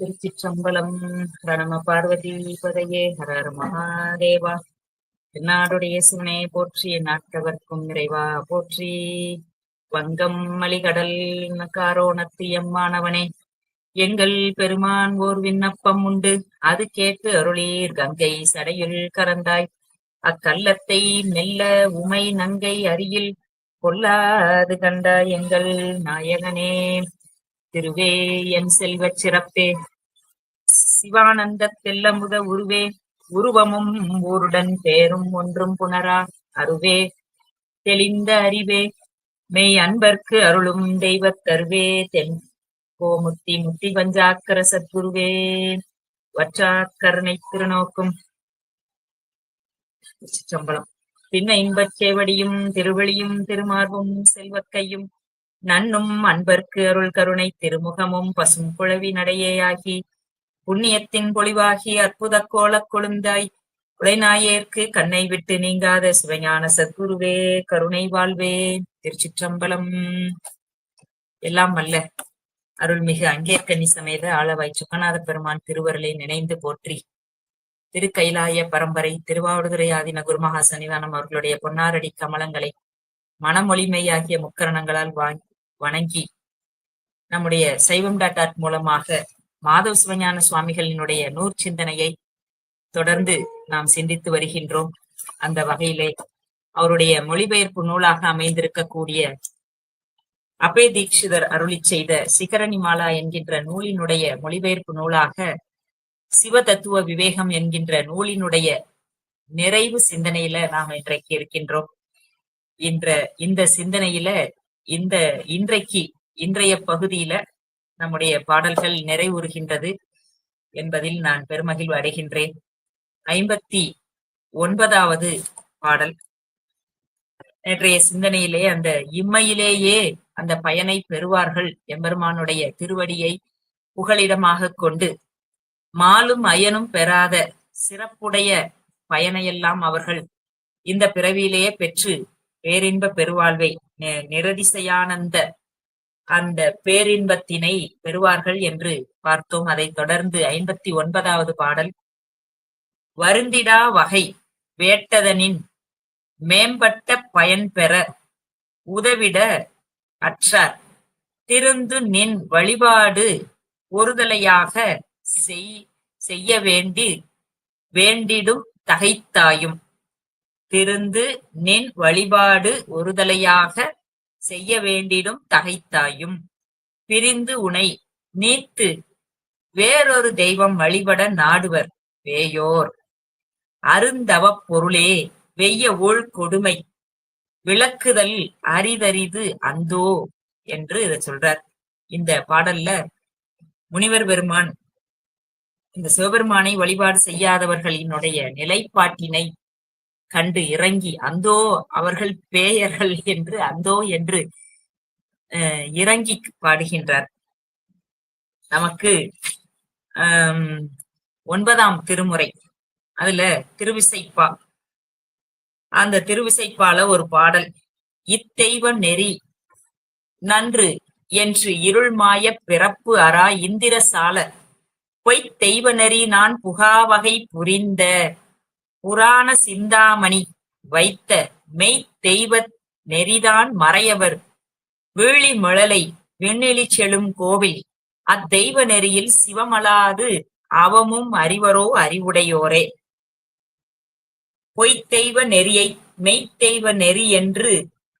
திருச்சிற்றம்பலம் ஹரணம பார்வதி பதையே ஹரர் மகாதேவா. நாடுடைய சிவனை போற்றி நாட்டவர்க்கும் நிறைவா போற்றி. வங்கம் மலிகடல் காரோணத்து எம்மானவனே எங்கள் பெருமான் ஓர் விண்ணப்பம் உண்டு. அது கேட்டு அருளீர் கங்கை சடையுள் கரந்தாய். அக்கல்லத்தை மெல்ல உமை நங்கை அருகில் கொல்லாது கண்டாய் எங்கள் நாயகனே. திருவே என் செல்வச் சிறப்பே. சிவானந்த தெல்லமுத உருவே உருவமும் ஊருடன் பேரும் ஒன்றும் புணரா அருவே. தெளிந்த அறிவே மெய் அன்பர்க்கு அருளும் தெய்வத் தருவே. தென் கோமுத்தி முத்தி பஞ்சாக்கர சத்குருவே. வற்றாக்கருணை திருநோக்கும். சம்பளம். பின்ன இன்பச் சேவடியும் திருவழியும் திருமார்பும் செல்வக்கையும் நன்னும் அன்பர்க்கு அருள் கருணை திருமுகமும் பசும் குழவி நடையேயாகி புண்ணியத்தின் பொலிவாகி அற்புத கோலக் கொழுந்தாய். உடைநாயேற்கு கண்ணை விட்டு நீங்காத சிவஞான சத்குருவே கருணை வாழ்வே திருச்சிற்றம்பலம். எல்லாம் அல்ல அருள்மிகு அங்கேற்கனி சமேத ஆளவாய் சுக்கநாத பெருமான் திருவருளை நினைந்து போற்றி. திருக்கைலாய பரம்பரை திருவாவடுதுறை ஆதின குருமகா சன்னிதானம் அவர்களுடைய பொன்னாரடி கமலங்களை மனமொழிமையாகிய முக்கரணங்களால் வாங்கி வணங்கி நம்முடைய சைவம் டாட் ஆர்ட் மூலமாக மாதவ சிவஞான சுவாமிகளினுடைய நூற் சிந்தனையை தொடர்ந்து நாம் சிந்தித்து வருகின்றோம். அந்த வகையிலே அவருடைய மொழிபெயர்ப்பு நூலாக அமைந்திருக்கக்கூடிய அபே தீட்சிதர் அருளி செய்த சிகரணி மாலா என்கின்ற நூலினுடைய மொழிபெயர்ப்பு நூலாக சிவ தத்துவ விவேகம் என்கின்ற நூலினுடைய நிறைவு சிந்தனையில நாம் இன்றைக்கு இருக்கின்றோம். என்ற இந்த சிந்தனையில இந்த இன்றைக்கு இன்றைய பகுதியில நம்முடைய பாடல்கள் நிறைவுறுகின்றது என்பதில் நான் பெருமகிழ்வு அடைகின்றேன். ஐம்பத்தி ஒன்பதாவது பாடல். நேற்றைய சிந்தனையிலே அந்த இம்மையிலேயே அந்த பயனை பெறுவார்கள் எம்பெருமானுடைய திருவடியை புகலிடமாக கொண்டு மாலும் அயனும் பெறாத சிறப்புடைய பயனையெல்லாம் அவர்கள் இந்த பிறவியிலேயே பெற்று பேரின்ப பெருவாழ்வை நிரதிசையானந்த அந்த பேரின்பத்தினை பெறுவார்கள் என்று பார்த்தோம். அதைத் தொடர்ந்து ஐம்பத்தி ஒன்பதாவது பாடல். வருந்திடா வகை வேட்டதனின் மேம்பட்ட பயன் பெற உதவிட அற்றார். திருந்து நின் வழிபாடு ஒருதலையாக செய் செய்ய வேண்டி வேண்டிடும் தகைத்தாயும். திருந்து நின் வழிபாடு ஒருதலையாக செய்ய வேண்டிடும் தகைத்தாயும். பிரிந்து உனை நீத்து வேறொரு தெய்வம் வழிபட நாடுவர் வேயோர் அருந்தவப் பொருளே வெய்ய ஊழ் கொடுமை விளக்குதல் அரிதரிது அந்தோ என்று இதை சொல்றார். இந்த பாடல்ல முனிவர் பெருமான் இந்த சிவபெருமானை வழிபாடு செய்யாதவர்களினுடைய நிலைப்பாட்டினை கண்டு இறங்கி அந்தோ அவர்கள் பேயர்கள் என்று அந்தோ என்று இறங்கி பாடுகின்றார். நமக்கு ஆஹ் ஒன்பதாம் திருமுறை அதுல திருவிசைப்பா அந்த திருவிசைப்பால ஒரு பாடல் இத்தெய்வ நெறி நன்று என்று இருள் மாய பிறப்பு அரா இந்திர சால பொய்த் தெய்வ நெறி நான் புகாவகை புரிந்த புராண சிந்தாமணி வைத்த மெய் தெய்வ நெறிதான் மறையவர். வீழி முழலை விண்ணிலி செழும் கோவில் அத்தெய்வ நெறியில் சிவமலாது அவமும் அறிவரோ அறிவுடையோரே. பொய்த்தெய்வ நெறியை மெய்த்தெய்வ நெறி என்று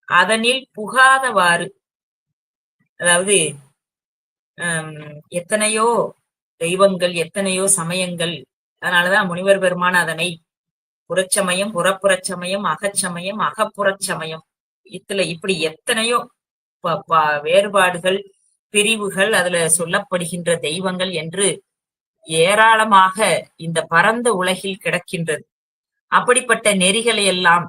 அதனில் புகாதவாறு அதாவது எத்தனையோ தெய்வங்கள் எத்தனையோ சமயங்கள் அதனாலதான் முனிவர் பெருமான் அதனை புறச்சமயம் புறப்புறச்சமயம் அகச்சமயம் அகப்புறச்சமயம். இதுல இப்படி எத்தனையோ வேறுபாடுகள் பிரிவுகள் அதுல சொல்லப்படுகின்ற தெய்வங்கள் என்று ஏராளமாக இந்த பரந்த உலகில் கிடக்கின்றது. அப்படிப்பட்ட நெறிகளை எல்லாம்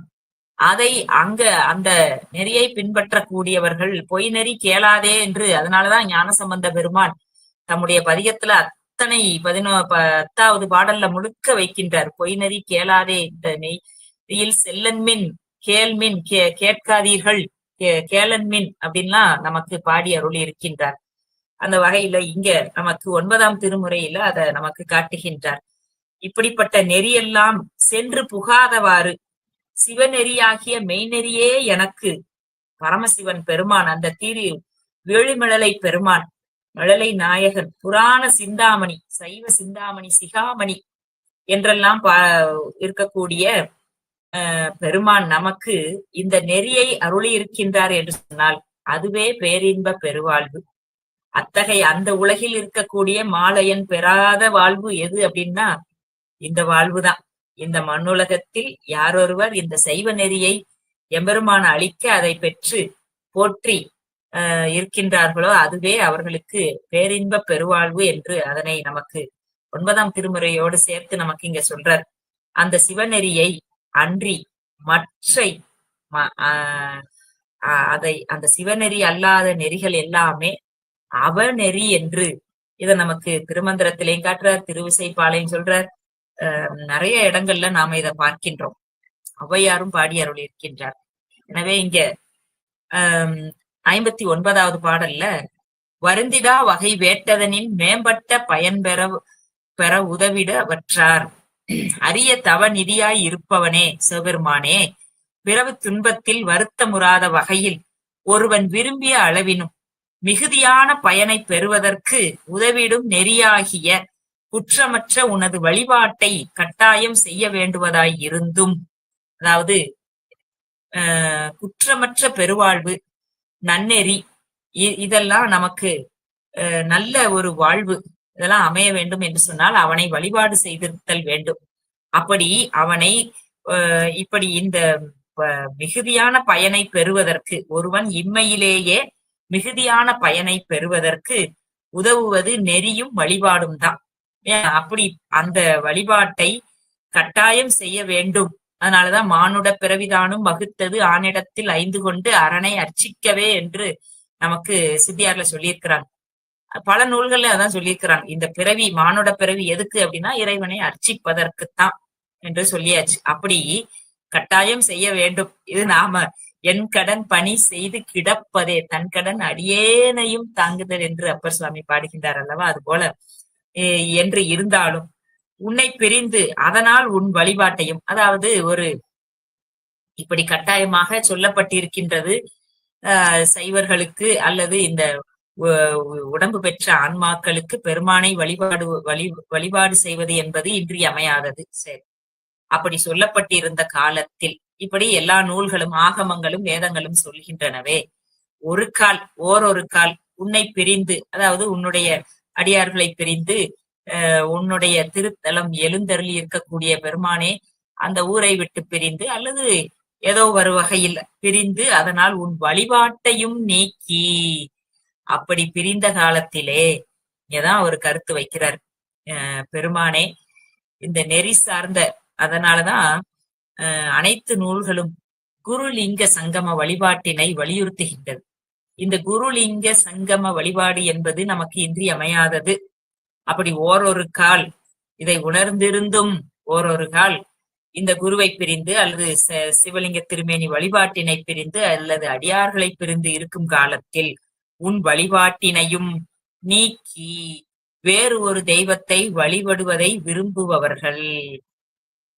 அதை அங்க அந்த நெறியை பின்பற்றக்கூடியவர்கள் பொய் நெறி கேளாதே என்று அதனாலதான் ஞானசம்பந்த பெருமான் தம்முடைய பதிகத்துல அத்தனை பதினோ பத்தாவது பாடல்ல முழுக்க வைக்கின்றார். பொய் நெறி கேளாதே இந்த நெய்யில் செல்லன்மின் கேள்மின் கே கேட்காதீர்கள் கேளன்மின் அப்படின்லாம் நமக்கு பாடி அருள் இருக்கின்றார். அந்த வகையில இங்க நமக்கு ஒன்பதாம் திருமுறையில அதை நமக்கு காட்டுகின்றார். இப்படிப்பட்ட நெறியெல்லாம் சென்று புகாதவாறு சிவநெறியாகிய மெய்நெறியே எனக்கு. பரமசிவன் பெருமான் அந்த தீரி வேளுமிழலை பெருமான். மழலை நாயகன் புராண சிந்தாமணி சைவ சிந்தாமணி சிகாமணி என்றெல்லாம் பா இருக்கக்கூடிய அஹ், பெருமான் நமக்கு இந்த நெறியை அருளி இருக்கின்றார் என்று சொன்னால் அதுவே பேரின்ப பெருவாழ்வு. அத்தகைய அந்த உலகில் இருக்கக்கூடிய மாலையன் பெறாத வாழ்வு எது அப்படின்னா இந்த வாழ்வுதான் இந்த மண்ணுலகத்தில் யாரொருவர் இந்த சைவ நெறியை எம்பெருமான் அளிக்க அதை பெற்று போற்றி இருக்கின்றார்களோ அதுவே அவர்களுக்கு பேரின்ப பெருவாழ்வு என்று அதனை நமக்கு ஒன்பதாம் திருமுறையோடு சேர்த்து நமக்கு இங்க சொல்றார். அந்த சிவநெறியை அன்றி மற்றை ம- ஆஹ் அதை அந்த சிவநெறி அல்லாத நெறிகள் எல்லாமே அவநெறி என்று இத நமக்கு திருமந்திரத்திலையும் காட்டுறார் திருவிசைப்பாளையும் சொல்றார். ஆஹ் நிறைய இடங்கள்ல நாம இத பார்க்கின்றோம். ஔவையாரும் பாடி அருள் இருக்கின்றார். எனவே இங்க ஆஹ் ஐம்பத்தி ஒன்பதாவது பாடல்ல வருந்திடா வகை வேட்டதனின் மேம்பட்ட பயன் பெற பெற உதவிட வற்றார். அரிய தவ நிதியாய் இருப்பவனே சிவபெருமானே பிறவு துன்பத்தில் வருத்தமுறாத வகையில் ஒருவன் விரும்பிய அளவினும் மிகுதியான பயனை பெறுவதற்கு உதவிடும் நெறியாகிய குற்றமற்ற உனது வழிபாட்டை கட்டாயம் செய்ய வேண்டுவதாய் இருந்தும் அதாவது ஆஹ் குற்றமற்ற பெருவாழ்வு நன்னெறி. இதெல்லாம் நமக்கு அஹ், நல்ல ஒரு வாழ்வு. இதெல்லாம் அமைய வேண்டும் என்று சொன்னால் அவனை வழிபாடு செய்திருத்தல் வேண்டும். அப்படி அவனை அஹ், இப்படி இந்த மிகுதியான பயனை பெறுவதற்கு ஒருவன் இம்மையிலேயே மிகுதியான பயனை பெறுவதற்கு உதவுவது நெறியும் வழிபாடும் தான். அப்படி அந்த வழிபாட்டை கட்டாயம் செய்ய வேண்டும். அதனாலதான் மானுட பிறவிதானும் வகுத்தது ஆனிடத்தில் ஐந்து கொண்டு அரணை அர்ச்சிக்கவே என்று நமக்கு சித்தியார்ல சொல்லியிருக்கிறாங்க. பல நூல்கள்ல அதான் சொல்லியிருக்கிறாங்க. இந்த பிறவி மானுட பிறவி எதுக்கு அப்படின்னா இறைவனை அர்ச்சிப்பதற்குத்தான் என்று சொல்லியாச்சு. அப்படி கட்டாயம் செய்ய வேண்டும். இது நாம என் கடன் பணி செய்து கிடப்பதே தன் கடன் அடியேனையும் தாங்குதல் என்று அப்பர் சுவாமி பாடுகின்றார் அல்லவா? அது போல என்று இருந்தாலும் உன்னை பிரிந்து அதனால் உன் வழிபாட்டையும் அதாவது ஒரு இப்படி கட்டாயமாக சொல்லப்பட்டிருக்கின்றது ஆஹ் சைவர்களுக்கு அல்லது இந்த உடம்பு பெற்ற ஆன்மாக்களுக்கு பெருமானை வழிபாடு வழி வழிபாடு செய்வது என்பது இன்றியமையாதது சரி. அப்படி சொல்லப்பட்டிருந்த காலத்தில் இப்படி எல்லா நூல்களும் ஆகமங்களும் வேதங்களும் சொல்கின்றனவே. ஒரு கால் ஓரொரு கால் உன்னை பிரிந்து அதாவது உன்னுடைய அடியார்களை பிரிந்து உன்னுடைய திருத்தலம் எழுந்தருளி இருக்கக்கூடிய பெருமானே அந்த ஊரை விட்டு பிரிந்து அல்லது ஏதோ ஒரு வகையில் பிரிந்து அதனால் உன் வழிபாட்டையும் நீக்கி. அப்படி பிரிந்த காலத்திலே இங்கதான் ஒரு கருத்து வைக்கிறார் அஹ், பெருமானே. இந்த நெறி சார்ந்த அதனாலதான் அஹ், அனைத்து நூல்களும் குருலிங்க சங்கம வழிபாட்டினை வலியுறுத்துகின்றது. இந்த குருலிங்க சங்கம வழிபாடு என்பது நமக்கு இன்றியமையாதது. அப்படி ஓரொரு கால் இதை உணர்ந்திருந்தும் ஓரொரு கால் இந்த குருவை பிரிந்து அல்லது சிவலிங்க திருமேனி வழிபாட்டினை பிரிந்து அல்லது அடியார்களை பிரிந்து இருக்கும் காலத்தில் உன் வழிபாட்டினையும் நீக்கி வேறு ஒரு தெய்வத்தை வழிபடுவதை விரும்புபவர்கள்.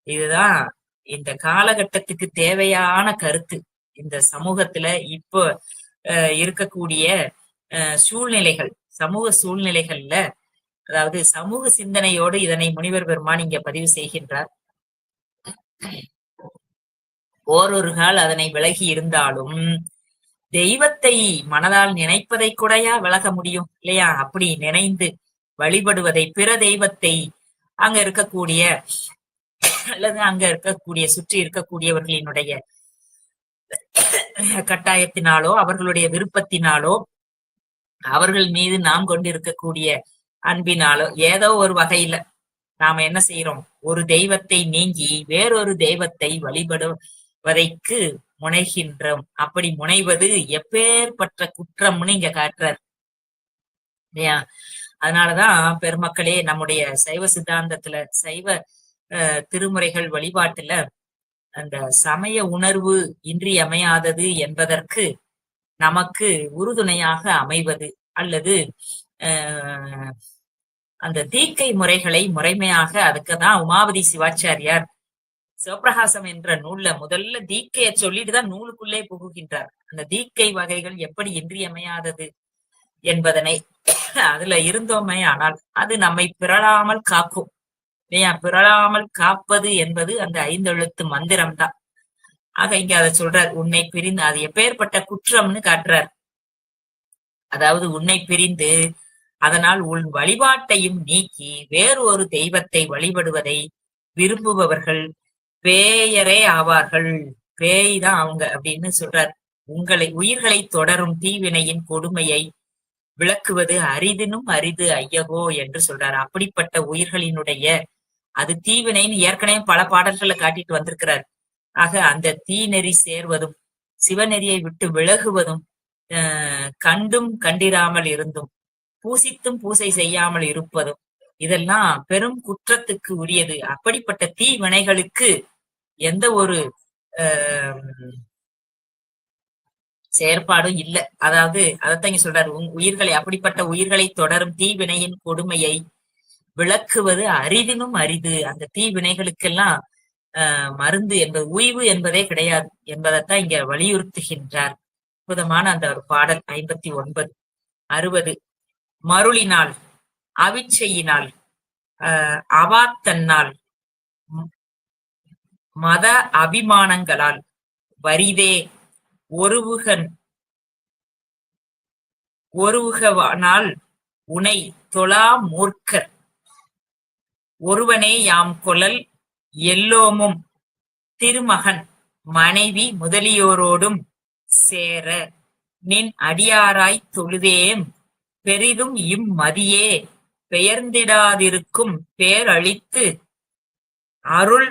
இதுதான் இந்த காலகட்டத்துக்கு தேவையான கருத்து. இந்த சமூகத்துல இப்போ அஹ், இருக்கக்கூடிய அஹ், சூழ்நிலைகள் சமூக சூழ்நிலைகள்ல அதாவது சமூக சிந்தனையோடு இதனை முனிவர் பெருமான் இங்க பதிவு செய்கின்றார். ஓரொரு கால் அதனை விலகி இருந்தாலும் தெய்வத்தை மனதால் நினைப்பதை கூடயா விலக முடியும் இல்லையா? அப்படி நினைந்து வழிபடுவதை பிற தெய்வத்தை அங்க இருக்கக்கூடிய அல்லது அங்க இருக்கக்கூடிய சுற்றி இருக்கக்கூடியவர்களினுடைய கட்டாயத்தினாலோ அவர்களுடைய விருப்பத்தினாலோ அவர்கள் மீது நாம் கொண்டிருக்கக்கூடிய அன்பினாலோ ஏதோ ஒரு வகையில நாம என்ன செய்யறோம் ஒரு தெய்வத்தை நீங்கி வேறொரு தெய்வத்தை வழிபடுவதைக்கு முனைகின்றோம். அப்படி முனைவது எப்பேற்பட்ட குற்றம்னு இங்க காட்டுறார். இல்லையா? அதனாலதான் பெருமக்களே நம்முடைய சைவ சித்தாந்தத்துல சைவ அஹ், திருமுறைகள் வழிபாட்டுல அந்த சமய உணர்வு இன்றியமையாதது என்பதற்கு நமக்கு உறுதுணையாக அமைவது அல்லது அந்த தீக்கை முறைகளை முறைமையாக அதுக்குதான் உமாபதி சிவாச்சாரியார் சிவபிரகாசம் என்ற நூல்ல முதல்ல தீக்கைய சொல்லிட்டு தான் நூலுக்குள்ளே புகுகின்றார். அந்த தீக்கை வகைகள் எப்படி இன்றியமையாதது என்பதனை அதுல இருந்தோமே ஆனால் அது நம்மை பிறழாமல் காக்கும். இல்லையா பிறழாமல் காப்பது என்பது அந்த ஐந்தெழுத்து மந்திரம்தான். ஆக இங்க அதை சொல்றார் உன்னை பிரிந்து அது எப்பேற்பட்ட குற்றம்னு காட்டுறார். அதாவது உன்னை பிரிந்து அதனால் உன் வழிபாட்டையும் நீக்கி வேறு ஒரு தெய்வத்தை வழிபடுவதை விரும்புபவர்கள் பேயரே ஆவார்கள். பேய் தான் அவங்க அப்படின்னு சொல்றார். உங்களை உயிர்களை தொடரும் தீவினையின் கொடுமையை விளக்குவது அரிதினும் அரிது ஐயகோ என்று சொல்றார். அப்படிப்பட்ட உயிர்களினுடைய அது தீவினைன்னு ஏற்கனவே பல பாடல்களை காட்டிட்டு வந்திருக்கிறார். ஆக அந்த தீநெறி சேர்வதும் சிவநெறியை விட்டு விலகுவதும் ஆஹ் கண்டும் கண்டிராமல் இருந்தும் பூசித்தும் பூசை செய்யாமல் இருப்பதும் இதெல்லாம் பெரும் குற்றத்துக்கு உரியது. அப்படிப்பட்ட தீவினைகளுக்கு எந்த ஒரு செயற்பாடும் இல்ல. அதாவது அதைத்தான் இங்க சொல்றாரு. உன் உயிர்களை அப்படிப்பட்ட உயிர்களை தொடரும் தீவினையின் கொடுமையை விளக்குவது அரிதினும் அரிது. அந்த தீவினைகளுக்கெல்லாம் ஆஹ் மருந்து என்பது உய்வு என்பதே கிடையாது என்பதைத்தான் இங்க வலியுறுத்துகின்றார். அற்புதமான அந்த ஒரு பாடல் ஐம்பத்தி ஒன்பது. அறுபது. மருளினால் அவிச்சையினால் ஆஹ் அவாத்தன்னால் மத அபிமானங்களால் வரிதே ஒருவுகன் ஒருவுகவானால் உனை தொழா மூர்க்கர். ஒருவனே யாம் கொலல் எல்லோமும் திருமகன் மனைவி முதலியோரோடும் சேர நின் அடியாராய் தொழுதேம் பெரிதும் இம்மதியே பெயர்ந்திடாதிருக்கும் பேரழித்து அருள்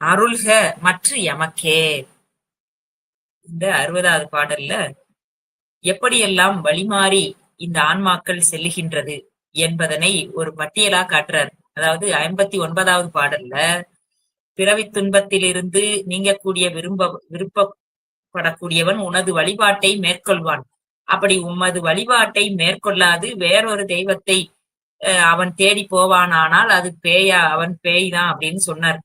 அருள்க மற்ற எமக்கே. இந்த அறுபதாவது பாடல்ல எப்படியெல்லாம் வழிமாறி இந்த ஆன்மாக்கள் செல்லுகின்றது என்பதனை ஒரு பட்டியலா காட்டுறார். அதாவது ஐம்பத்தி ஒன்பதாவது பாடல்ல பிறவி துன்பத்திலிருந்து நீங்கக்கூடிய விரும்ப விருப்பப்படக்கூடியவன் உனது வழிபாட்டை மேற்கொள்வான். அப்படி உமது வழிபாட்டை மேற்கொள்ளாது வேறொரு தெய்வத்தை அஹ், அவன் தேடி போவானானால் அது பேயா அவன் பேய் தான் அப்படின்னு சொன்னார்.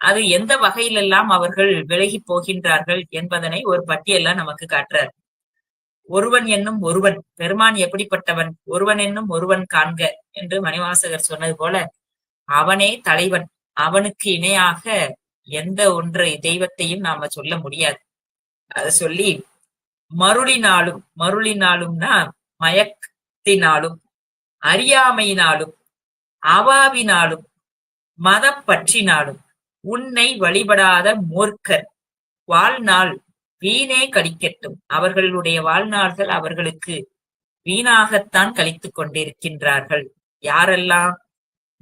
அது எந்த வகையிலெல்லாம் அவர்கள் விலகி போகின்றார்கள் என்பதனை ஒரு பட்டியல்ல நமக்கு காட்டுறார். ஒருவன் என்னும் ஒருவன் பெருமான் எப்படிப்பட்டவன் ஒருவன் என்னும் ஒருவன் காண்க என்று மணிவாசகர் சொன்னது போல அவனே தலைவன் அவனுக்கு இணையாக எந்த ஒன்றை தெய்வத்தையும் நாம சொல்ல முடியாது. அத சொல்லி மருளினாலும் மருளினாலும்னா மயக்கத்தினாலும் அறியாமையினாலும் அவாவினாலும் மதப்பற்றினாலும் உன்னை வழிபடாத மூர்க்கர் வாழ்நாள் வீணே கழிக்கட்டும் அவர்களுடைய வாழ்நாள்கள் அவர்களுக்கு வீணாகத்தான் கழித்துக் கொண்டிருக்கின்றார்கள். யாரெல்லாம்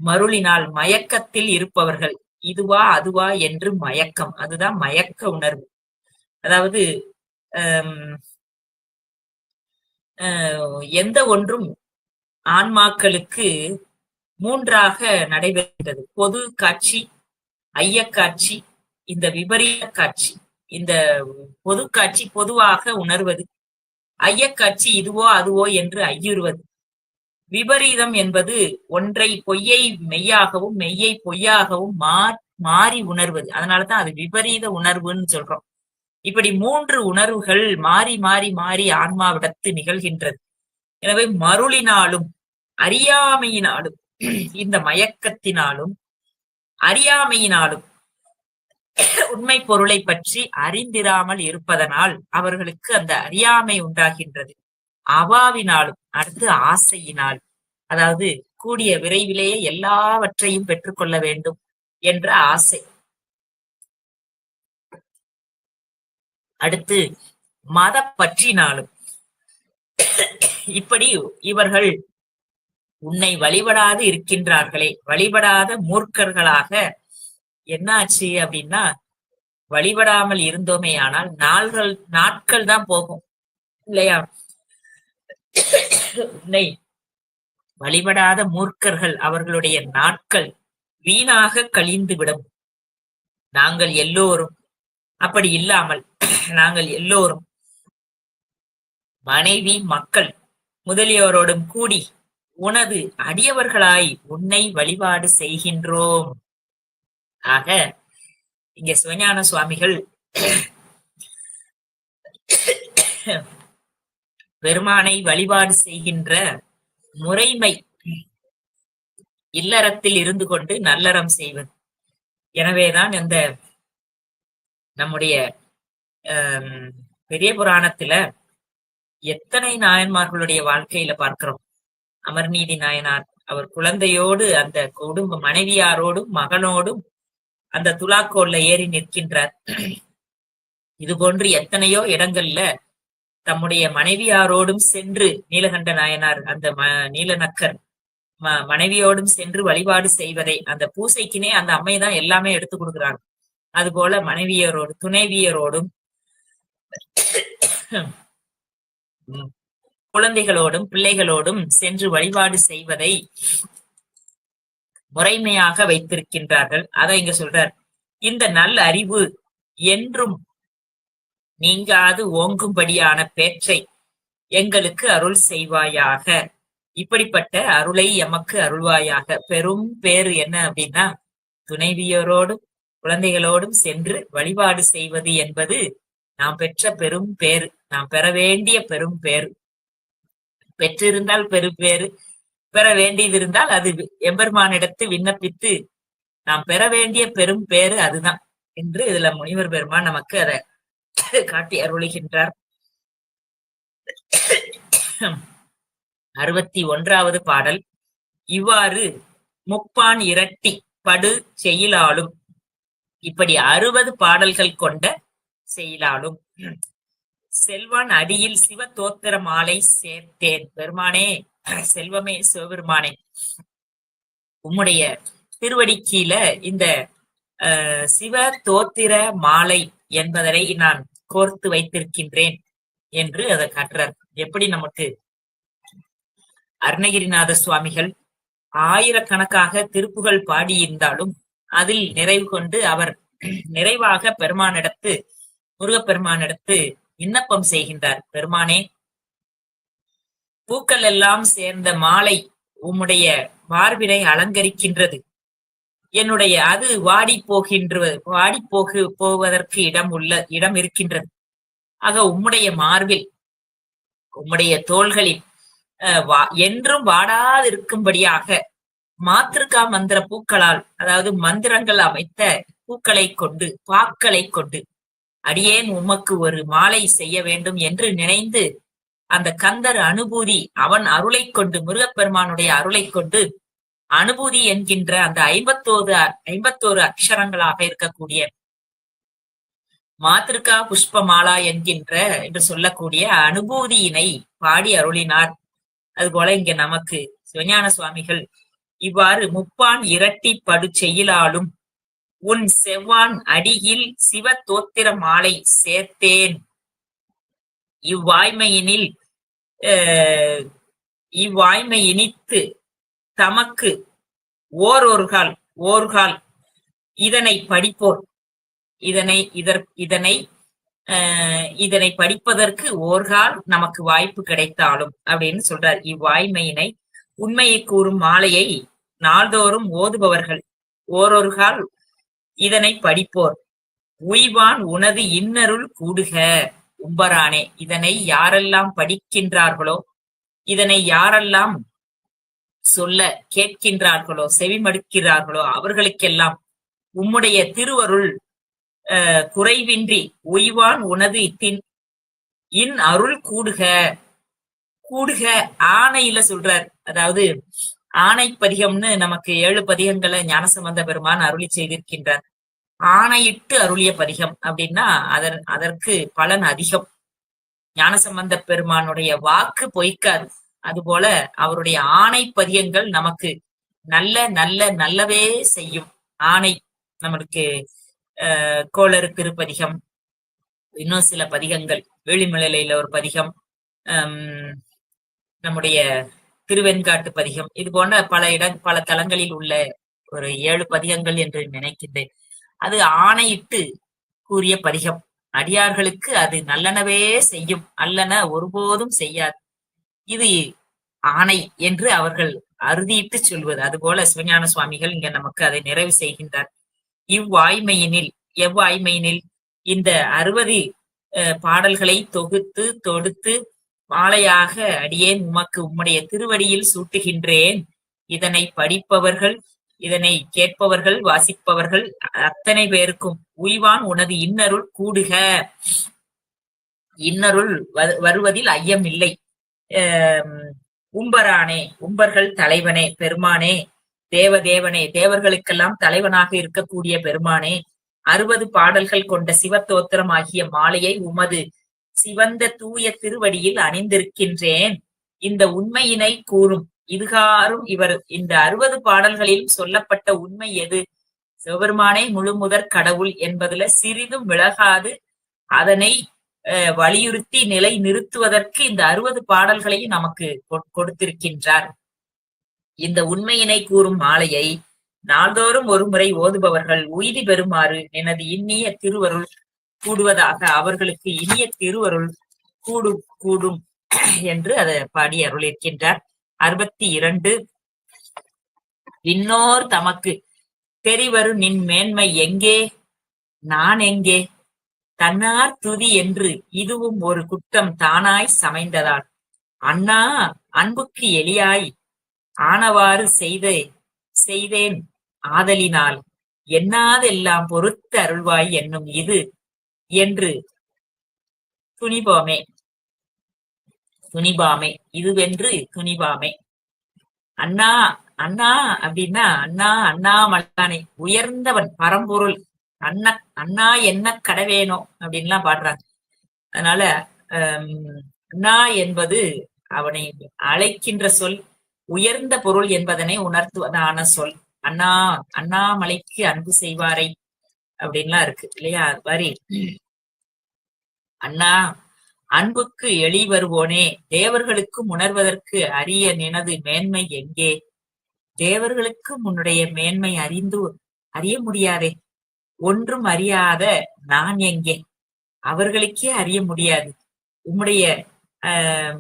மருளினால் மயக்கத்தில் இருப்பவர்கள் இதுவா அதுவா என்று மயக்கம். அதுதான் மயக்க உணர்வு. அதாவது எந்த ஒன்றும் ஆன்மாக்களுக்கு மூன்றாக நடைபெறுகிறது பொது காட்சி ஐயக்காட்சி இந்த விபரீத காட்சி இந்த பொது காட்சி பொதுவாக உணர்வது ஐயக்காட்சி இதுவோ அதுவோ என்று ஐயுறுவது. விபரீதம் என்பது ஒன்றை பொய்யை மெய்யாகவும் மெய்யை பொய்யாகவும் மா மாறி உணர்வது. அதனாலதான் அது விபரீத உணர்வுன்னு சொல்றோம். இப்படி மூன்று உணர்வுகள் மாறி மாறி மாறி ஆன்மாவிடத்து நிகழ்கின்றது. எனவே மருளினாலும் அறியாமையினாலும் இந்த மயக்கத்தினாலும் அறியாமையினாலும் உண்மை பொருளை பற்றி அறிந்திராமல் இருப்பதனால் அவர்களுக்கு அந்த அறியாமை உண்டாகின்றது. அவாவினாலும் அடுத்து ஆசையினால் அதாவது கூடிய விரைவிலேயே எல்லாவற்றையும் பெற்றுக்கொள்ள வேண்டும் என்ற ஆசை. அடுத்து மத பற்றினாலும். இப்படி இவர்கள் உன்னை வழிபடாது இருக்கின்றார்களே வழிபடாத மூர்க்கர்களாக என்னாச்சு அப்படின்னா வழிபடாமல் இருந்தோமே ஆனால் நாள்கள் நாட்கள் தான் போகும் இல்லையா? உன்னை வழிபடாத மூர்க்கர்கள் அவர்களுடைய நாட்கள் வீணாக கழிந்து விடும் நாங்கள் எல்லோரும் அப்படி இல்லாமல் நாங்கள் எல்லோரும் மனைவி மக்கள் முதலியோரோடும் கூடி உனது அடியவர்களாய் உன்னை வழிபாடு செய்கின்றோம். ஆக இங்க சிவஞான சுவாமிகள் பெருமானை வழிபாடு செய்கின்ற முறைமை இல்லறத்தில் இருந்து கொண்டு நல்லறம் செய்வது. எனவேதான் இந்த நம்முடைய பெரிய புராணத்துல எத்தனை நாயன்மார்களுடைய வாழ்க்கையில பார்க்கிறோம்? அமர்நீதி நாயனார் அவர் குழந்தையோடு அந்த குடும்ப மனைவியாரோடும் மகனோடும் அந்த துலாக்கோல்ல ஏறி நிற்கின்றார். இது போன்று எத்தனையோ இடங்கள்ல தம்முடைய மனைவியாரோடும் சென்று நீலகண்ட நாயனார் அந்த ம- நீலநக்கர் ம- மனைவியோடும் சென்று வழிபாடு செய்வதை அந்த பூசைக்குனே அந்த அம்மை தான் எல்லாமே எடுத்து கொடுக்குறாங்க. அதுபோல மனைவியரோடு துணைவியரோடும் குழந்தைகளோடும் பிள்ளைகளோடும் சென்று வழிபாடு செய்வதை முறைமையாக வைத்திருக்கின்றார்கள். அதை இங்க சொல்றார். இந்த நல் அறிவு என்றும் நீங்காது ஓங்கும்படியான பேச்சை எங்களுக்கு அருள் செய்வாயாக. இப்படிப்பட்ட அருளை எமக்கு அருள்வாயாக. பெரும் பேரு என்ன அப்படின்னா துணைவியரோடும் குழந்தைகளோடும் சென்று வழிபாடு செய்வது என்பது நாம் பெற்ற பெரும் பேரு நாம் பெற வேண்டிய பெரும் பேரு பெற்றிருந்தால் பெரும் பேரு பெற வேண்டியது இருந்தால் அது எம்பெருமானிடத்து விண்ணப்பித்து நாம் பெற வேண்டிய பெரும் பேரு அதுதான் என்று இதுல முனிவர் பெருமான் நமக்கு அதை காட்டி அருளுகின்றார். அறுபத்தி ஒன்றாவது பாடல் இவ்வாறு முப்பான் இரட்டி படு செயலாலும் இப்படி அறுபது பாடல்கள் கொண்ட செயலாலும். செல்வான் அடியில் சிவ தோத்திர மாலை சேர்த்தேன். பெருமானே செல்வமே சிவபெருமானே. உம்முடைய திருவடி கீழ இந்த அஹ், சிவ தோத்திர மாலை என்பதனை நான் கோர்த்து வைத்திருக்கின்றேன் என்று அதை காட்டுறார். எப்படி நமக்கு? அருணகிரிநாத சுவாமிகள் ஆயிரக்கணக்காக திருப்புகள் பாடியிருந்தாலும் அதில் நிறைவு கொண்டு அவர் நிறைவாக பெருமானிடத்து முருகப்பெருமானிடத்து விண்ணப்பம் செய்கின்றார். பெருமானே பூக்கள் எல்லாம் சேர்ந்த மாலை உம்முடைய மார்பினை அலங்கரிக்கின்றது. என்னுடைய அது வாடி போகின்ற வாடி போகு போவதற்கு இடம் உள்ள இடம் இருக்கின்றது. ஆக உம்முடைய மார்பில் உம்முடைய தோள்களில் அஹ், வா- என்றும் வாடாதிருக்கும்படியாக மாத்திருக்கா மந்திர பூக்களால் அதாவது மந்திரங்கள் அமைத்த பூக்களை கொண்டு பாக்களை கொண்டு அடியேன் உமக்கு ஒரு மாலை செய்ய வேண்டும் என்று நினைந்து அந்த கந்தர் அனுபூதி அவன் அருளைக் கொண்டு முருகப்பெருமானுடைய அருளைக் கொண்டு அனுபூதி என்கின்ற அந்த ஐம்பத்தோது ஐம்பத்தோரு அக்ஷரங்களாக இருக்கக்கூடிய மாத்திருக்கா புஷ்பமாலா என்கின்ற என்று சொல்லக்கூடிய அனுபூதியினை பாடி அருளினார். அதுபோல இங்க நமக்கு சிவஞான சுவாமிகள் இவ்வாறு முப்பான் இரட்டி படு செய்யலாலும் உன் செவ்வான் அடியில் சிவ தோத்திர மாலை சேர்த்தேன். இவ்வாய்மையினில் இவ்வாய்மை இனித்து தமக்கு ஓரொருகால் ஓர்கால் இதனை படிப்போர். இதனை இதற் இதனை அஹ், இதனை படிப்பதற்கு ஓர்கால் நமக்கு வாய்ப்பு கிடைத்தாலும் அப்படின்னு சொல்றார். இவ்வாய்மையினை உண்மையை கூறும் மாலையை நாள்தோறும் ஓதுபவர்கள் ஓரொருகால் இதனை படிப்போர். உய்வான் உனது இன்னருள் கூடுக. உம்பரானே இதனை யாரெல்லாம் படிக்கின்றார்களோ இதனை யாரெல்லாம் சொல்ல கேட்கின்றார்களோ செவிமடுக்கிறார்களோ அவர்களுக்கெல்லாம் உம்முடைய திருவருள் குறைவின்றி உய்வான் உனது இத்தின் இன் அருள் கூடுக. கூடுக ஆணையில சொல்றார். அதாவது ஆணை பதிகம்னு நமக்கு ஏழு பதிகங்களை ஞானசம்பந்த பெருமான் அருளி செய்திருக்கின்றார். ஆணையிட்டு அருளிய பதிகம் அப்படின்னா அதன் அதற்கு பலன் அதிகம். ஞானசம்பந்த பெருமானுடைய வாக்கு பொய்க்காது. அதுபோல அவருடைய ஆணை பதியங்கள் நமக்கு நல்ல நல்ல நல்லவே செய்யும். ஆணை நம்மளுக்கு அஹ், கோளறு திருப்பதிகம் இன்னும் சில பதிகங்கள். வேளிமலையில ஒரு பதிகம் ஹம், நம்முடைய திருவெண்காட்டு பதிகம். இது போன்ற பல இட பல தலங்களில் உள்ள ஒரு ஏழு பதிகங்கள் என்று நினைக்கின்றேன். அது ஆணையிட்டு கூறிய பதிகம். அடியார்களுக்கு அது நல்லனவே செய்யும். அல்லன ஒருபோதும் செய்யாது. இது ஆணை என்று அவர்கள் அறுதியிட்டு சொல்வது. அதுபோல சிவஞான சுவாமிகள் இங்க நமக்கு அதை நிறைவு செய்கின்றார். இவ்வாய்மையினில் எவ்வாய்மையினில் இந்த அறுபது அஹ், பாடல்களை தொகுத்து தொடுத்து மாலையாக அடியேன் உமக்கு உம்முடைய திருவடியில் சூட்டுகின்றேன். இதனை படிப்பவர்கள் இதனை கேட்பவர்கள் வாசிப்பவர்கள் அத்தனை பேருக்கும். உய்வான் உனது இன்னருள் கூடுக. இன்னருள் வருவதில் ஐயம் இல்லை உம்பரானே உம்பர்கள் தலைவனே பெருமானே தேவதேவனே தேவர்களுக்கெல்லாம் தலைவனாக இருக்கக்கூடிய பெருமானே அறுபது பாடல்கள் கொண்ட சிவத்தோத்திரம் ஆகிய மாலையை உமது சிவந்த தூய திருவடியில் அணிந்திருக்கின்றேன். இந்த உண்மையினை கூறும். இதுகாரும் இவர் இந்த அறுபது பாடல்களில் சொல்லப்பட்ட உண்மை எது? சிவபெருமானே முழுமுதற் கடவுள் என்பதுல சிறிதும் விலகாது. அதனை அஹ், வலியுறுத்தி நிலை நிறுத்துவதற்கு இந்த அறுபது பாடல்களையும் நமக்கு கொடுத்திருக்கின்றார். இந்த உண்மையினை கூறும் மாலையை நாள்தோறும் ஒரு முறை ஓதுபவர்கள் உய்தி பெறுமாறு எனது இன்னிய திருவருள் கூடுவதாக அவர்களுக்கு இனிய திருவருள் கூடும் கூடும் என்று அதை பாடி அருளிருக்கின்றார் அறுபத்தி இரண்டு விண்ணோர் தமக்கு தெரிவரு நின் மேன்மை எங்கே? நான் எங்கே? தன்னார் துதி என்று இதுவும் ஒரு குற்றம் தானாய் சமைந்ததால். அண்ணா அன்புக்கு எளியாய். ஆனவாறு செய்தே செய்தேன் ஆதலினால். எண்ணாதெல்லாம் பொறுத்து அருள்வாய் என்னும் இது என்று. துணிபாமே. துணிபாமே. இதுவென்று துணிபாமே. அண்ணா அண்ணா அப்படின்னா அண்ணா அண்ணா உயர்ந்தவன் பரம்பொருள். அண்ணா அண்ணா என்ன கடவேனோ அப்படின்லாம் பாடுறாங்க. அதனால ஹம், அண்ணா என்பது அவனை அழைக்கின்ற சொல். உயர்ந்த பொருள் என்பதனை உணர்த்துவதான சொல். அண்ணா அண்ணாமலைக்கு அன்பு செய்வாரை. அப்படின்லாம் இருக்கு இல்லையா? அது மாதிரி. அண்ணா அன்புக்கு எளி வருவோனே தேவர்களுக்கும் உணர்வதற்கு அரிய நினது மேன்மை எங்கே? தேவர்களுக்கும் உன்னுடைய மேன்மை அறிந்து அறிய முடியாதே. ஒன்றும் அறியாத நான் எங்கே? அவர்களுக்கே அறிய முடியாது. உம்முடைய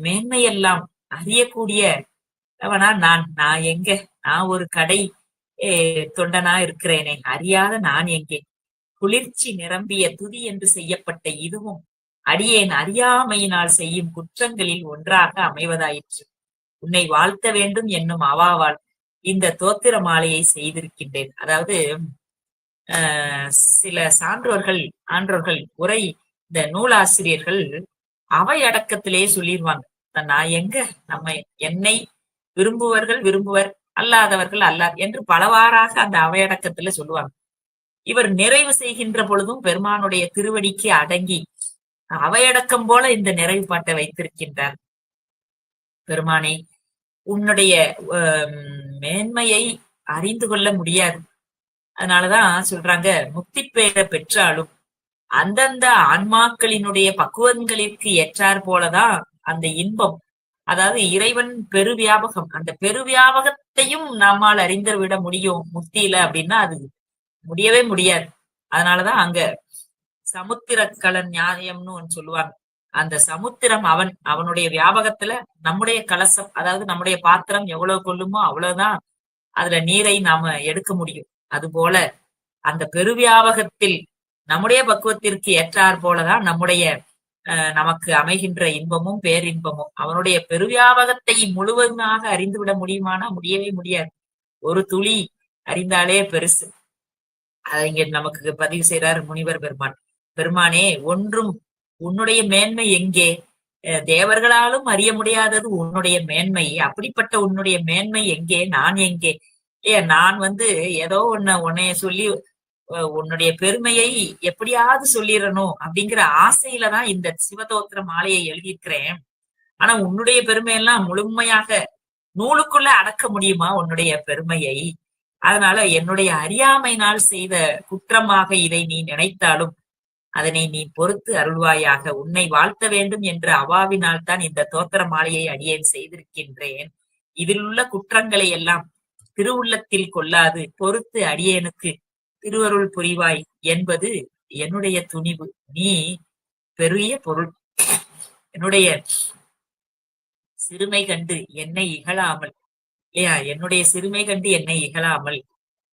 மேன்மையெல்லாம் அறியக்கூடிய அவனா நான் நான் எங்க? நான் ஒரு கடை தொண்டனா இருக்கிறேனே. அறியாத நான் எங்கே? குளிர்ச்சி நிரம்பிய துதி என்று செய்யப்பட்ட இதுவும் அடியேன் அறியாமையினால் செய்யும் குற்றங்களில் ஒன்றாக அமைவதாயிற்று. உன்னை வாழ்த்த வேண்டும் என்னும் அவாவால் இந்த தோத்திர மாலையை செய்திருக்கின்றேன். அதாவது ஆஹ் சில சான்றோர்கள் ஆன்றோர்கள் உரை இந்த நூலாசிரியர்கள் அவை சொல்லிடுவாங்க நான் எங்க? நம்ம என்னை விரும்புவர்கள் விரும்புவர் அல்லாதவர்கள் அல்லார் என்று பலவாறாக அந்த அவையடக்கத்துல சொல்லுவாங்க. இவர் நிறைவு செய்கின்ற பொழுதும் பெருமானுடைய திருவடிக்கு அடங்கி அவையடக்கம் போல இந்த நிறைவு பாட்டை வைத்திருக்கின்றார். பெருமானே உன்னுடைய மேன்மையை அறிந்து கொள்ள முடியாது. அதனாலதான் சொல்றாங்க முக்தி பெயரை பெற்றாலும் அந்தந்த ஆன்மாக்களினுடைய பக்குவங்களிற்கு ஏற்றார் போலதான் அந்த இன்பம். அதாவது இறைவன் பெருவியாபகம் அந்த பெருவியாபகத்தையும் நம்மால் அறிந்து விட முடியும் முக்தியில அப்படின்னா அது முடியவே முடியாது. அதனாலதான் அங்க சமுத்திரக்கலன் நியாயம்னு ஒன்று சொல்லுவாங்க. அந்த சமுத்திரம் அவன் அவனுடைய வியாபகத்துல நம்முடைய கலசம் அதாவது நம்முடைய பாத்திரம் எவ்வளவு கொள்ளுமோ அவ்வளவுதான் அதுல நீரை நாம எடுக்க முடியும். அது போல அந்த பெருவியாபகத்தில் நம்முடைய பக்குவத்திற்கு ஏற்றார் போலதான் நம்முடைய அஹ், நமக்கு அமைகின்ற இன்பமும் பேரின்பமும். அவனுடைய பெருவியாபகத்தை முழுவதுமாக அறிந்துவிட முடியுமானா முடியவே முடியாது. ஒரு துளி அறிந்தாலே பெருசு. அதை இங்க நமக்கு பதிவு செய்றார் முனிவர் பெருமான். பெருமானே ஒன்றும் உன்னுடைய மேன்மை எங்கே? தேவர்களாலும் அறிய முடியாதது உன்னுடைய மேன்மை. அப்படிப்பட்ட உன்னுடைய மேன்மை எங்கே? நான் எங்கே? ஏ நான் வந்து ஏதோ உன்னை உன்னைய சொல்லி உன்னுடைய பெருமையை எப்படியாவது சொல்லிடணும் அப்படிங்கிற ஆசையில தான் இந்த சிவதோத்திர மாலையை எழுதியிருக்கிறேன். ஆனா உன்னுடைய பெருமையெல்லாம் முழுமையாக நூலுக்குள்ள அடக்க முடியுமா உன்னுடைய பெருமையை? அதனால என்னுடைய அறியாமையினால் செய்த குற்றமாக இதை நீ நினைத்தாலும் அதனை நீ பொறுத்து அருள்வாயாக. உன்னை வாழ்த்த வேண்டும் என்ற அவாவினால் தான் இந்த தோத்திர மாலையை அடியேன் செய்திருக்கின்றேன். இதில் உள்ள குற்றங்களை எல்லாம் திருவுள்ளத்தில் கொள்ளாது. பொறுத்து அடியேனுக்கு திருவருள் புரிவாய் என்பது என்னுடைய துணிவு. நீ பெரிய பொருள். என்னுடைய சிறுமை கண்டு என்னை இகழாமல். இல்லையா என்னுடைய சிறுமை கண்டு என்னை இகழாமல்.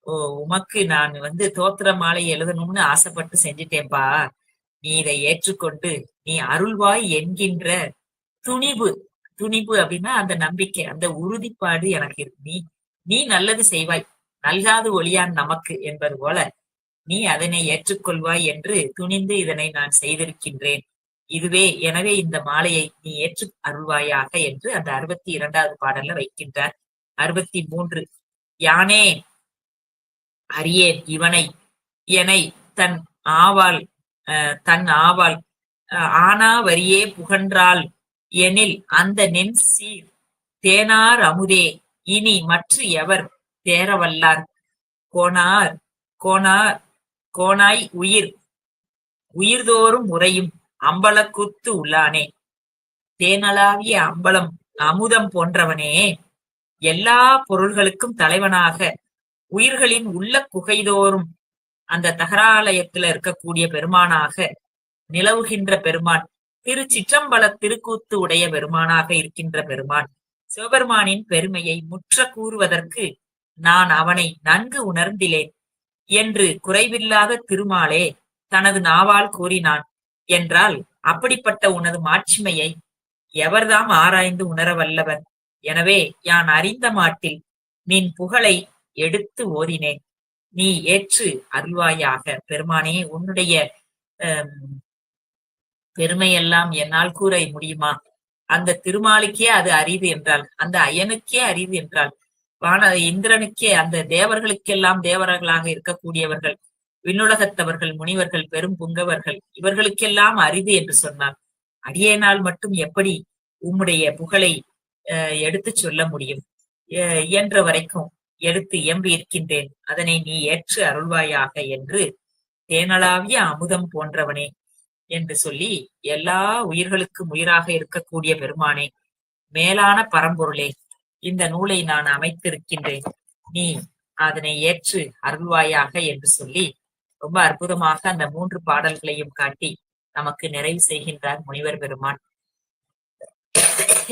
உமக்கு நான் வந்து தோத்திர மாலை எழுதணும்னு ஆசைப்பட்டு செஞ்சிட்டேன்பா. நீ இதை ஏற்றுக்கொண்டு நீ அருள்வாய் என்கின்ற துணிவு துணிவு அப்படின்னா அந்த நம்பிக்கை அந்த உறுதிப்பாடு எனக்கு இருக்கு. நீ நீ நல்லது செய்வாய். நல்காது ஒளியான் நமக்கு என்பது போல நீ அதனை ஏற்றுக்கொள்வாய் என்று துணிந்து இதனை நான் செய்திருக்கின்றேன். இதுவே எனவே இந்த மாலையை நீ ஏற்று அருள்வாயாக என்று அந்த அறுபத்தி இரண்டாவது பாடல்ல வைக்கின்றார். அறுபத்தி மூன்று யானே அறியேன் இவனை. எனை தன் ஆவால் தன் ஆவால் ஆனா வரியே புகன்றாள். எனில் அந்த நென் சீர். தேனார் அமுதே இனி மற்ற எவர் தேரவல்லார் கோனார் கோனார் கோனாய் உயிர். உயிர்தோறும் முறையும் அம்பலக்குத்து உள்ளானே. தேனளாவிய அம்பலம் அமுதம் போன்றவனே. எல்லா பொருள்களுக்கும் தலைவனாக உயிர்களின் உள்ள குகைதோறும் அந்த தகராலயத்துல இருக்கக்கூடிய பெருமானாக நிலவுகின்ற பெருமான் திருச்சிற்றம்பல திருக்கூத்து உடைய பெருமானாக இருக்கின்ற பெருமான் சிவபெருமானின் பெருமையை முற்ற கூறுவதற்கு நான் அவனை நன்கு உணர்ந்திலேன் என்று குறைவில்லாத திருமாலே தனது நாவால் கூறினான். என்றால் அப்படிப்பட்ட உனது மாட்சிமையை எவர்தாம் ஆராய்ந்து உணர வல்லவன் எனவே யான் அறிந்த மாட்டில் நின் புகழை எடுத்து ஓதினேன். நீ ஏற்று அருள்வாயாக. பெருமானே உன்னுடைய பெருமையெல்லாம் என்னால் கூற முடியுமா? அந்த திருமாலுக்கே அது அறிவு என்றால் அந்த அயனுக்கே அறிவு என்றால் வான இந்திரனுக்கே அந்த தேவர்களுக்கெல்லாம் தேவர்களாக இருக்கக்கூடியவர்கள் விண்ணுலகத்தவர்கள் முனிவர்கள் பெரும் புங்கவர்கள் இவர்களுக்கெல்லாம் அறிவு என்று சொன்னார். அடியேனால் மட்டும் எப்படி உம்முடைய புகழை எடுத்து சொல்ல முடியும்? இயன்ற வரைக்கும் எடுத்து இயம்பி இருக்கின்றேன் அதனை நீ ஏற்று அருள்வாயாக என்று தேனளாவிய அமுதம் போன்றவனே என்று சொல்லி எல்லா உயிர்களுக்கும் உயிராக இருக்கக்கூடிய பெருமானே மேலான பரம்பொருளே இந்த நூலை நான் அமைத்திருக்கின்றேன். நீ அதனை ஏற்று அருள்வாயாக என்று சொல்லி ரொம்ப அற்புதமாக அந்த மூன்று பாடல்களையும் காட்டி நமக்கு நிறைவு செய்கின்றார் முனிவர் பெருமான்.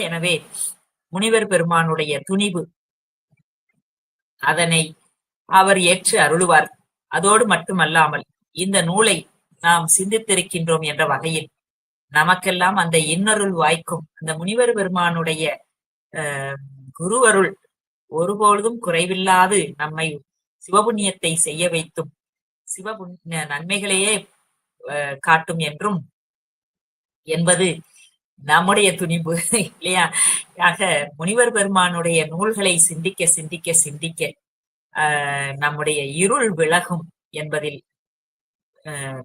எனவே முனிவர் பெருமானுடைய துணிவு அதனை அவர் ஏற்று அருளுவார். அதோடு மட்டுமல்லாமல் இந்த நூலை நாம் சிந்தித்திருக்கின்றோம் என்ற வகையில் நமக்கெல்லாம் அந்த இன்னருள் வாய்க்கும் அந்த முனிவர் பெருமானுடைய குருவருள் ஒருபொழுதும் குறைவில்லாது நம்மை சிவபுண்ணியத்தை செய்ய வைத்தும் சிவபுண்ணிய நன்மைகளையே காட்டும் என்றும் என்பது நம்முடைய துணிவு இல்லையா? ஆக முனிவர் பெருமானுடைய நூல்களை சிந்திக்க சிந்திக்க சிந்திக்க நம்முடைய இருள் விலகும் என்பதில்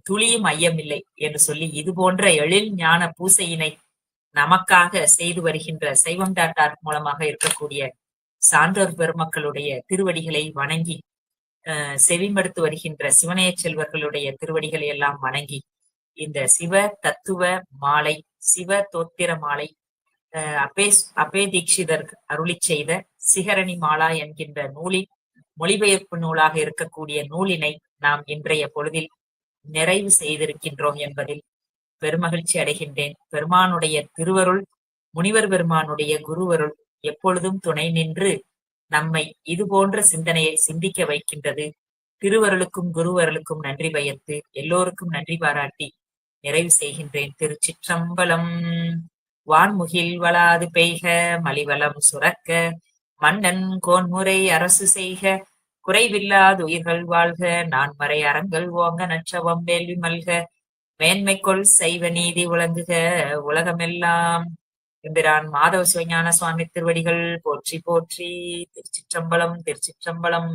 துளியும் ஐயமில்லை என்று சொல்லி இது போன்ற எழில் ஞான பூசையினை நமக்காக செய்து வருகின்ற சைவம் டாட்டார் மூலமாக இருக்கக்கூடிய சான்றோர் பெருமக்களுடைய திருவடிகளை வணங்கி செவிமடுத்து வருகின்ற சிவனைய செல்வர்களுடைய திருவடிகளை எல்லாம் வணங்கி இந்த சிவ தத்துவ மாலை சிவ தோத்திர மாலை அப்பே அப்பே தீட்சிதர் அருளி செய்த சிகரணி மாலா என்கின்ற நூலின் மொழிபெயர்ப்பு நூலாக இருக்கக்கூடிய நூலினை நாம் இன்றைய பொழுதில் நிறைவு செய்திருக்கின்றோம் என்பதில் பெருமகிழ்ச்சி அடைகின்றேன். பெருமானுடைய திருவருள் முனிவர் பெருமானுடைய குருவருள் எப்பொழுதும் துணை நின்று நம்மை இது போன்ற சிந்தனையை சிந்திக்க வைக்கின்றது. திருவருளுக்கும் குருவருளுக்கும் நன்றி பயத்து எல்லோருக்கும் நன்றி பாராட்டி நிறைவு செய்கின்றேன். திருச்சிற்றம்பலம். வான்முகில் வளாது பெய்க மலிவளம் சுரக்க மன்னன் கோன்முறை அரசு செய்க குறைவில்லாத உயிர்கள் வாழ்க நான் மறை அறங்கள் ஓங்க நற்றவம் வேள்வி மல்க மேன்மைக்கொள் செய்வ நீதி உலங்குக உலகமெல்லாம். எம்பிரான் மாதவ சிவஞான சுவாமி திருவடிகள் போற்றி போற்றி திருச்சிற்றம்பலம் திருச்சிற்றம்பலம்